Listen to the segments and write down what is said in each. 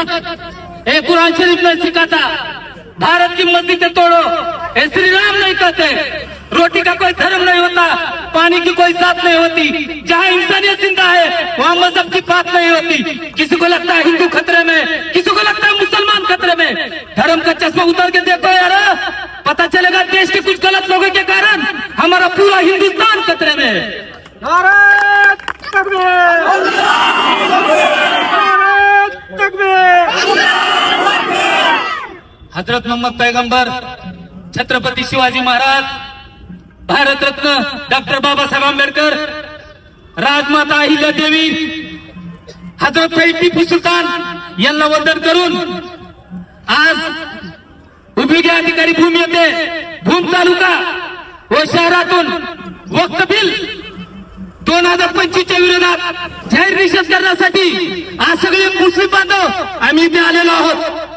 ए, कुरान शरीफ में सिखाता। भारत की मस्जिद तोड़ो। ए श्री राम नहीं कहते। रोटी का कोई धर्म नहीं होता, पानी की कोई जात नहीं होती। जहाँ इंसानियत ज़िंदा है, वहाँ मज़हब की बात नहीं होती। किसी को लगता है हिंदू खतरे में, किसी को लगता है मुसलमान खतरे में। धर्म का चश्मा उतार के देखो यार। पता चलेगा देश के कुछ गलत लोगों के कारण हमारा पूरा हिंदुस्तान खतरे में है। नारे हजरत मोहम्मद पैगंबर छत्रपती शिवाजी महाराज भारतरत्न डॉक्टर बाबासाहेब आंबेडकर राजमाता अहिल्या देवी हजरत टिपू सुलतान यांना वंदन करून आज उपयोगी अधिकारी भूमी येथे भूम तालुका व शहरातून वक्त बिल दोन हजार पंचवीसच्या विरोधात जाहीर निषेध करण्यासाठी आज सगळे मुस्लिम बांधव आम्ही इथे आलेलो आहोत.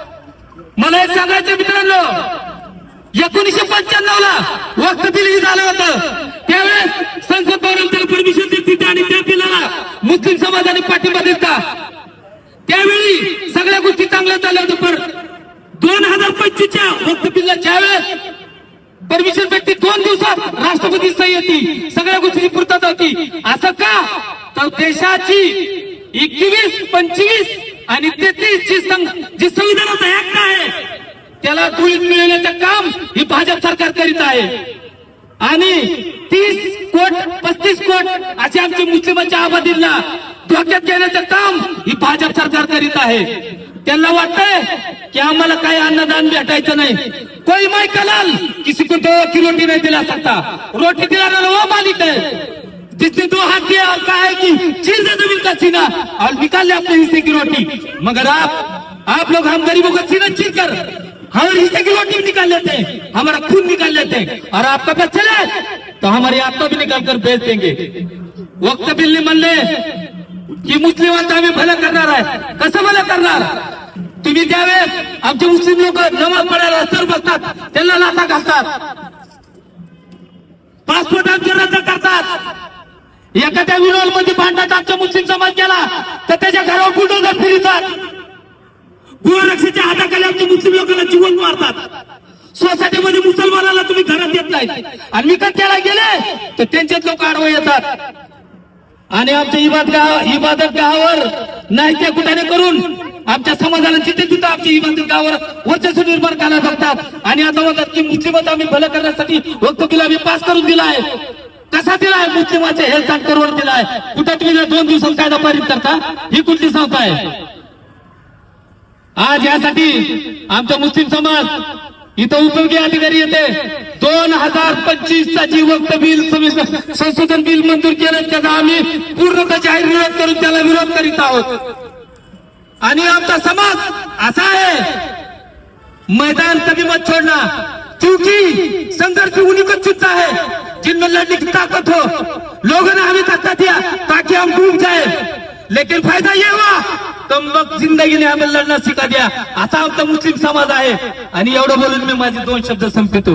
मला एक सांगायचं मित्रांनो. एकोणीशे पंच्याण्णव ला वक्त बिल झालं होतं. त्यावेळेस संसद भवनाला त्याला परमिशन देत आणि त्या बिलाला मुस्लिम समाजाने पाठिंबा दिला त्यावेळी सगळ्या गोष्टी चांगल्या चालल्या होत्या पण दोन हजार पंचवीसच्या वक्त बिलला ज्यावेळेस परमिशन भेटते दोन दिवसात राष्ट्रपती सही होती. सगळ्या गोष्टीची पूर्तता होती. असं का? तर देशाची एकवीस पंचवीस आणि तेहतीस जी संघ जी संविधानाचा ऍक्ट आहे त्याला धुळीत मिळवण्याचं काम ही भाजप सरकार करीत आहे. आणि तीस कोट पस्तीस कोट असे आमच्या मुस्लिमांच्या आबादीला धोक्यात घेण्याचं काम ही भाजप सरकार करीत आहे. त्यांना वाटतंय की आम्हाला काही अन्नदान भेटायचं नाही. कोई माय कलाल किसी को दो की रोटी नाही दिला सकता. रोटी दिलाना वो मालिक आहे जिसने दो हाथ दिया और कहा है कि छीन दे ज़मीन का सीना, और निकाल ले अपने हिस्से की रोटी। मगर आप आप लोग हम गरीबों का सीना छीन कर हमारे हिस्से की रोटी भी निकाल लेते हैं, हमारा खून निकाल लेते हैं, और आपका पता चले तो हमारी आत्मा भी निकाल कर बेच देंगे। वक्त बिल्ली म्हणले की मुस्लिमांचं आम्ही भलं करणार आहे कसं भलं करणार तुम्ही त्यावेळेस आमचे मुस्लिम लोक नमाज़ पडायला रस्त्यावर बसतात त्यांना लाथा घालतात पासपोर्ट आमचे रद्द करतात एखाद्या विरोधमध्ये भांडणात आमचा मुस्लिम समाज गेला तर त्याच्या घरावर बुलडोजर फिरतात. गोरक्षाच्या हाताखाली आमच्या मुस्लिम लोकांना जीवन मारतात. सोसायटीमध्ये मुसलमानाला तुम्ही घरात येत नाही आणि मी त्याला गेले तर त्यांचेच लोक आडवं येतात. आणि आमच्या इबाद गाव इबादत गावावर नाही त्या कुठाने करून आमच्या समाजाला जिथे तिथं आमच्या इबादत गावावर वर्चस्व निर्माण करायला बघतात. आणि आता म्हणतात की मुस्लिमच आम्ही भलं करण्यासाठी वक्त आम्ही पास करून दिला आहे कसा दिलाय मुस्लिमाचे हेल्थ कार्ड करून दिलाय? कुठं तुम्ही दोन दिवसात कायदा पारित करता? ही कुठली संस्था आहे? आज यासाठी आमचा मुस्लिम समाज इथं उपयोगी अधिकारी येते. दोन हजार पंचवीस चा जी वक्त बिल संशोधन बिल मंजूर केलं त्याचा आम्ही पूर्णतः जाहीर विरोध करून त्याला विरोध करीत आहोत. आणि आमचा समाज असा आहे मैदान कधी मत छोडणार क्योंकि संघर्ष उनिकच को आहे. जिनमें लड़ने की ताकत हो. लोगों ने हमें धक्का दिया ताकि हम डूब जाए लेकिन फायदा ये हो. हुआ कम वक्त जिंदगीने हमें लढणं शिका द्या. असा आमचा मुस्लिम समाज आहे. आणि एवढं बोलून मी माझे दोन शब्द संपतो